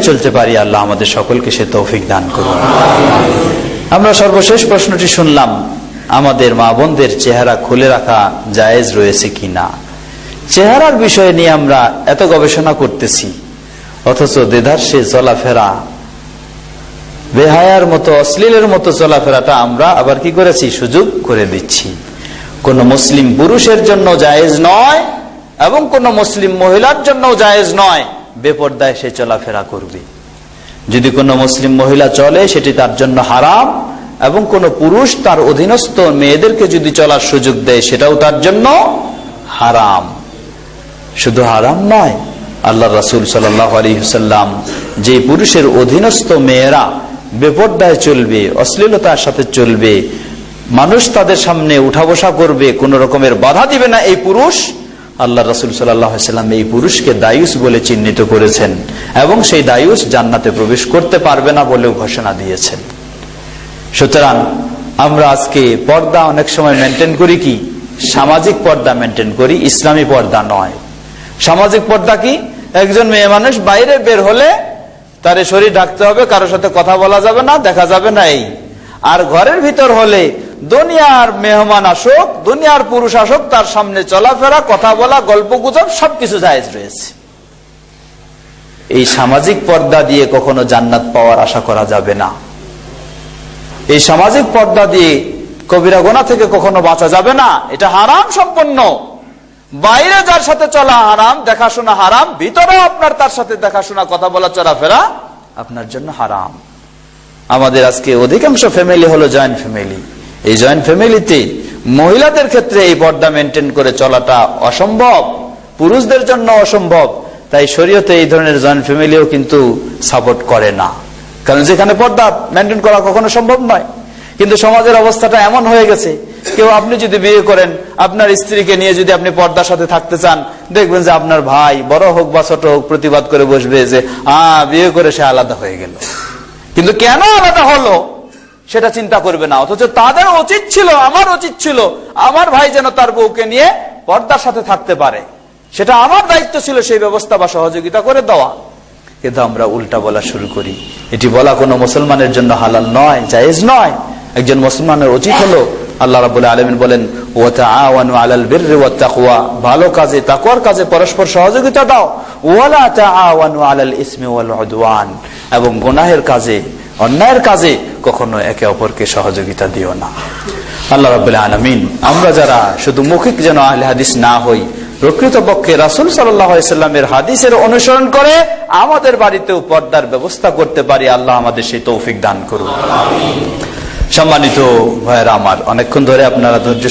চলতে পারি, আল্লাহ আমাদের সকলকে সে তৌফিক দান করুন। আমরা সর্বশেষ প্রশ্নটি শুনলাম, আমাদের মা বোনদের চেহারা খুলে রাখা জায়েজ রয়েছে কি না? চেহারার বিষয় নিয়ে আমরা এত গবেষণা করতেছি, অথচ দেধার সে চলাফেরা, বেহায়ার মতো, অশ্লীলের মতো চলাফেরাটা আমরা আবার কি করেছি? সুযোগ করে দিচ্ছি। কোন মুসলিম পুরুষের জন্য জায়েজ নয় এবং কোন মুসলিম মহিলার জন্য জায়েজ নয়। বেপর্দায় সে চলাফেরা করবে। যদি কোনো মুসলিম মহিলা চলে, সেটি তার জন্য হারাম, এবং কোন পুরুষ তার অধীনস্থ মেয়েদেরকে যদি চলার সুযোগ দেয়, সেটাও তার জন্য হারাম। শুধু হারাম নয় আল্লাহ রাসুল সাল্লাম যে পুরুষের অধীনস্থ মেয়েরা বেপর্দায় চলবে, অশ্লীলতার সাথে চলবে, মানুষ তাদের সামনে উঠা বসা করবে, কোন রকমের বাধা দিবে না এই পুরুষ আল্লাহ রসুল সাল্লাম এই পুরুষকে দায়ুস বলে চিহ্নিত করেছেন এবং সেই দায়ুস জান্নাতে প্রবেশ করতে পারবে না বলেও ঘোষণা দিয়েছেন। সুতরাং আমরা আজকে পর্দা অনেক সময় মেনটেন করি কি? সামাজিক পর্দা মেনটেন করি, ইসলামী পর্দা নয়। সামাজিক পর্দা কি? একজন মেয়ে মানুষ বাইরে বের হলে তার শরীর ঢাকতে হবে, কারোর সাথে কথা বলা যাবে না, দেখা যাবে না এই। আর ঘরের ভিতর হলে দুনিয়ার মেহমান আসুক, দুনিয়ার পুরুষ আসুক, তার সামনে চলাফেরা, কথা বলা, গল্প গুজব, সবকিছু জায়েজ রয়েছে। এই সামাজিক পর্দা দিয়ে কখনো জান্নাত পাওয়ার আশা করা যাবে না। এই সামাজিক পর্দা দিয়ে কবিরা গোনা থেকে কখনো বাঁচা যাবে না। এটা হারাম সম্পন্ন। বাইরে যার সাথে চলা হারাম, দেখাশোনা হারাম, ভিতরেও আপনার তার সাথে দেখাশোনা, কথা বলা, চলাফেরা আপনার জন্য হারাম। আমাদের আজকে অধিকাংশ ফ্যামিলি হলো জয়েন্ট ফ্যামিলি এই জয়েন্ট ফ্যামিলিতে মহিলাদের ক্ষেত্রে এই পর্দা মেনটেন করে চলাটা অসম্ভব, পুরুষদের জন্য অসম্ভব। তাই শরীয়তে এই ধরনের জয়েন্ট ফ্যামিলিও কিন্তু সাপোর্ট করে না। কারণ যেখানে পর্দা মেনটেন করা কখনো সম্ভব নয়। কিন্তু সমাজের অবস্থাটা এমন হয়ে গেছে, কেউ আপনি যদি বিয়ে করেন, আপনার স্ত্রীকে নিয়ে যদি আপনি পর্দার সাথে থাকতে চান, দেখবেন যে আপনার ভাই, বড় হোক বা ছোট হোক, প্রতিবাদ করে বসবে যে, আহ, বিয়ে করে সে আলাদা হয়ে গেল। কিন্তু কেন আলাদা হলো? সেটা চিন্তা করবে না। অথচ তাদের উচিত ছিল, আমার উচিত ছিল, আমার ভাই যেন তার বউকে নিয়ে পর্দার সাথে থাকতে পারে। সেটা আমার দায়িত্ব ছিল সেই ব্যবস্থা বা সহযোগিতা করে দেওয়া। কিন্তু আমরা উল্টা বলা শুরু করি। এটি বলা কোনো মুসলমানের জন্য হালাল নয়, জায়েজ নয়। একজন মুসলমানের উচিত হলো আল্লাহ রাবুল আলমিন বলেন ভালো কাজে, তাকওয়ার কাজে পরস্পর সহযোগিতা দাও। ওয়ালা ইসমি এবং গুনাহের কাজে, অন্যায়ের কাজে কখনো একে অপরকে সহযোগিতা দিও না। আল্লাহ রাবুল আলমিন, আমরা যারা শুধু মৌখিক যেন আহলে হাদিস না হই প্রকৃত পক্ষে রাসুল সাল্লামের হাদিসের অনুসরণ করে আমাদের বাড়িতেও পর্দার ব্যবস্থা করতে পারি, আল্লাহ আমাদের সেই তৌফিক দান করুন। সম্মানিত ভাইয়েরা আমার অনেকক্ষণ ধরে আপনারা ধৈর্য